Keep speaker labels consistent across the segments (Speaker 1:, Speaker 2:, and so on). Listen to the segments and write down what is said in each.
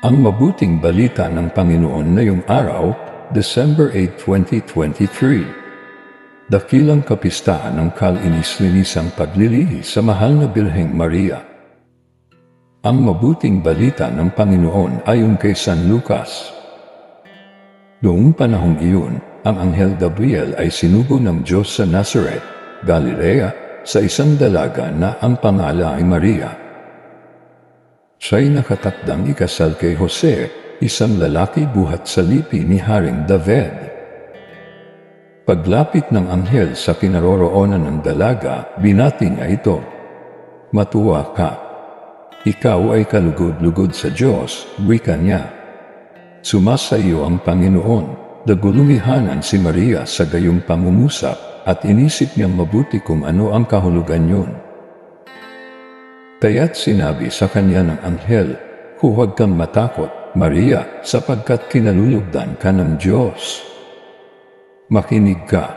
Speaker 1: Ang mabuting balita ng Panginoon ngayong araw, December 8, 2023. Dakilang kapistaan ng kalinis-linisang paglilihi sa mahal na Birheng Maria. Ang mabuting balita ng Panginoon ayon kay San Lucas. Noong panahong iyon, ang Anghel Gabriel ay sinugo ng Diyos sa Nazareth, Galilea, sa isang dalaga na ang pangalan ay Maria. Siya'y nakatakdang ikasal kay Jose, isang lalaki buhat sa lipi ni Haring David. Paglapit ng anghel sa kinaroroonan ng dalaga, binati niya ito. Matuwa ka. Ikaw ay kalugod-lugod sa Diyos, wika niya. Sumasa iyo ang Panginoon, dagulumihanan si Maria sa gayong pangungusap at inisip niyang mabuti kung ano ang kahulugan yun. Kaya't sinabi sa kanya ng anghel, Huwag kang matakot, Maria, sapagkat kinalulugdan ka ng Diyos. Makinig ka.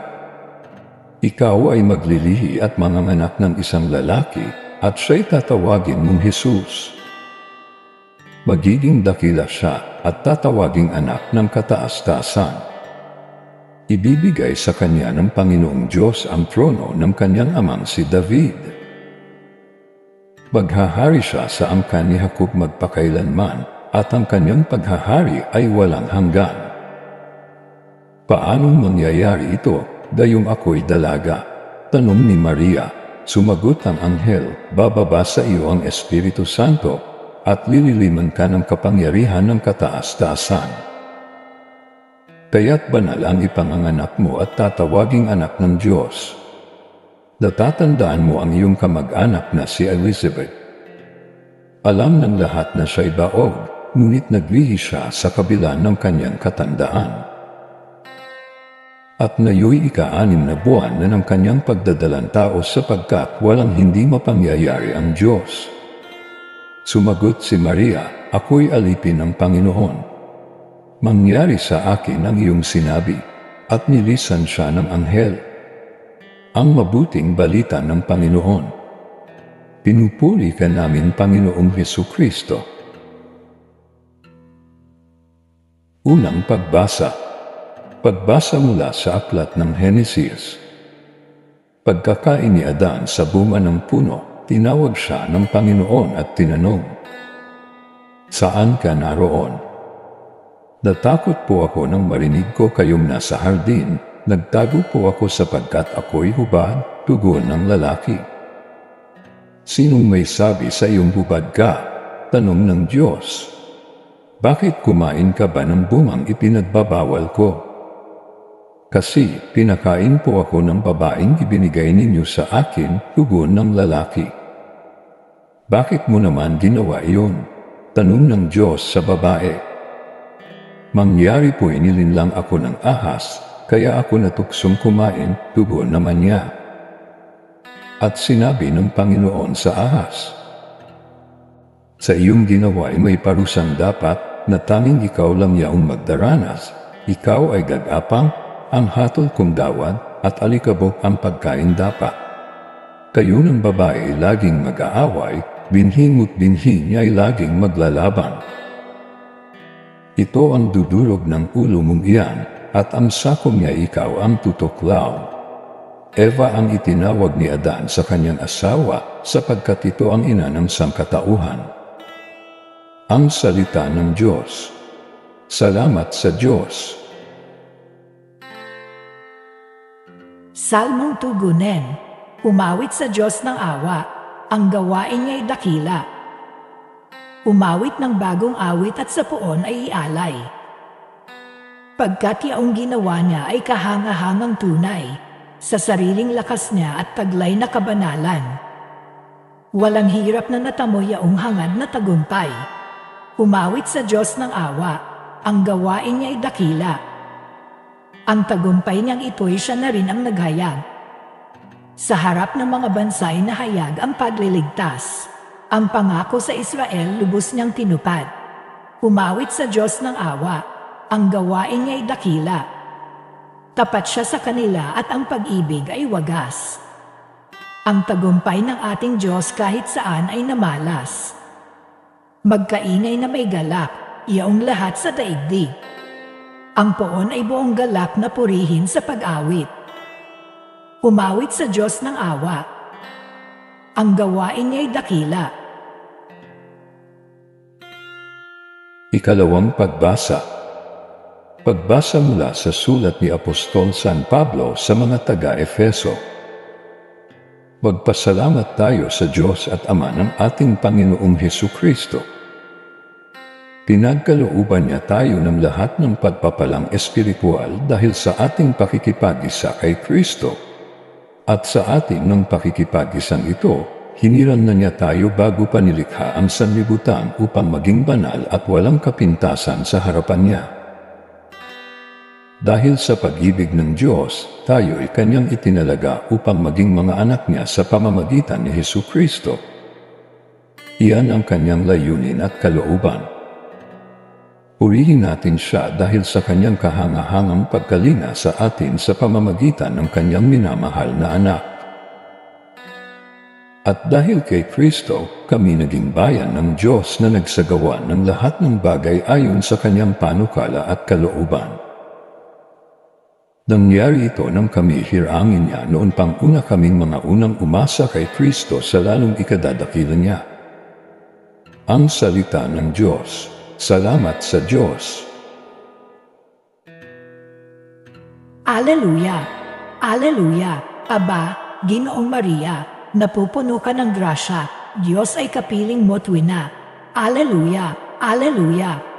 Speaker 1: Ikaw ay maglilihi at manganganak ng isang lalaki at siya'y tatawagin mong Jesus. Magiging dakila siya at tatawaging anak ng kataas-taasan. Ibibigay sa kanya ng Panginoong Diyos ang trono ng kanyang amang si David. Maghahari siya sa angkan ni Jacob magpakailanman at ang kanyang paghahari ay walang hanggan. Paanong mangyayari ito? Dayong ako'y dalaga. Tanong ni Maria. Sumagot ang anghel, bababa sa iyo ang Espiritu Santo at lililiman ka ng kapangyarihan ng kataas-taasan. Kaya't banal ang ipanganganak mo at tatawaging anak ng Diyos. Natatandaan mo ang iyong kamag-anak na si Elizabeth. Alam ng lahat na siya'y baog, ngunit naglihi siya sa kabila ng kanyang katandaan. At ngayoy ika-anim na buwan na ng kanyang pagdadalang tao sapagkat walang hindi mapangyayari ang Diyos. Sumagot si Maria, ako'y alipin ng Panginoon. Mangyari sa akin ang iyong sinabi, at nilisan siya ng anghel ang mabuting balita ng Panginoon. Pinupuri ka namin, Panginoong Heso Kristo. Unang pagbasa Pagbasa mula sa aklat ng Henesis. Pagkakain ni Adan sa bunga ng puno, tinawag siya ng Panginoon at tinanong, Saan ka naroon? Natakot po ako nang marinig ko kayong nasa hardin Nagtago po ako sapagkat ako'y hubad, tugon ng lalaki. Sinong may sabi sa iyong hubad ka? Tanong ng Diyos. Bakit kumain ka ba ng bungang ipinagbabawal ko? Kasi pinakain po ako ng babaeng ibinigay ninyo sa akin, tugon ng lalaki. Bakit mo naman ginawa iyon? Tanong ng Diyos sa babae. Mangyari po inilinlang ako ng ahas kaya ako natuksong kumain, tugon naman niya. At sinabi ng Panginoon sa ahas, Sa iyong ginawa ay may parusang dapat na tanging ikaw lang yaong magdaranas. Ikaw ay gagapang, ang hatol kong dawad at alikabok ang pagkain dapat. Kayo ng babae laging mag-aaway, binhing at binhi niya ay laging maglalaban. Ito ang dudurog ng ulo mong iyan, at ang sakong niya ikaw ang tutuklaw. Eva ang itinawag ni Adan sa kanyang asawa sapagkat ito ang ina ng sangkatauhan. Ang salita ng Diyos. Salamat sa Diyos.
Speaker 2: Salmong tugunen, umawit sa Diyos ng awa, ang gawain niya'y dakila. Umawit ng bagong awit at sa puon ay ialay. Pagkat yaong ginawa niya ay kahanga-hangang tunay, sa sariling lakas niya at taglay na kabanalan. Walang hirap na natamo yaong hangad na tagumpay. Umawit sa Diyos ng awa, ang gawain niya ay dakila. Ang tagumpay niyang ito'y siya na rin ang naghayag. Sa harap ng mga bansa ay nahayag ang pagliligtas. Ang pangako sa Israel lubos niyang tinupad. Umawit sa Diyos ng awa, ang gawain niya'y dakila. Tapat siya sa kanila at ang pag-ibig ay wagas. Ang tagumpay ng ating Diyos kahit saan ay namalas. Magkainay na may galak, iyaong lahat sa daigdig. Ang poon ay buong galak na purihin sa pag-awit. Umawit sa Diyos ng awa. Ang gawain niya'y dakila.
Speaker 1: Ikalawang pagbasa. Pagbasa mula sa sulat ni Apostol San Pablo sa mga taga-Efeso. Magpasalamat tayo sa Diyos at Ama ng ating Panginoong Heso Kristo. Pinagkalooban niya tayo ng lahat ng pagpapalang espiritual dahil sa ating pakikipag-isa kay Kristo. At sa ating ng pakikipagisang ito, hiniran na niya tayo bago pa nilikha ang sanlibutan upang maging banal at walang kapintasan sa harapan niya. Dahil sa pag-ibig ng Diyos, tayo ay kanyang itinalaga upang maging mga anak niya sa pamamagitan ni Heso Kristo. Iyan ang kanyang layunin at kalooban. Purihin natin siya dahil sa kanyang kahangahangang pagkalina sa atin sa pamamagitan ng kanyang minamahal na anak. At dahil kay Kristo, kami naging bayan ng Diyos na nagsagawa ng lahat ng bagay ayon sa kanyang panukala at kalooban. Nangyari ito nang kami hirangin niya noon pang una kaming mga unang umasa kay Kristo sa lalong ikadadakila niya. Ang salita ng Diyos. Salamat sa Diyos.
Speaker 2: Aleluya! Aleluya! Aba, Ginoong Maria, napupuno ka ng grasya, Diyos ay kapiling mo tuwina. Aleluya! Aleluya!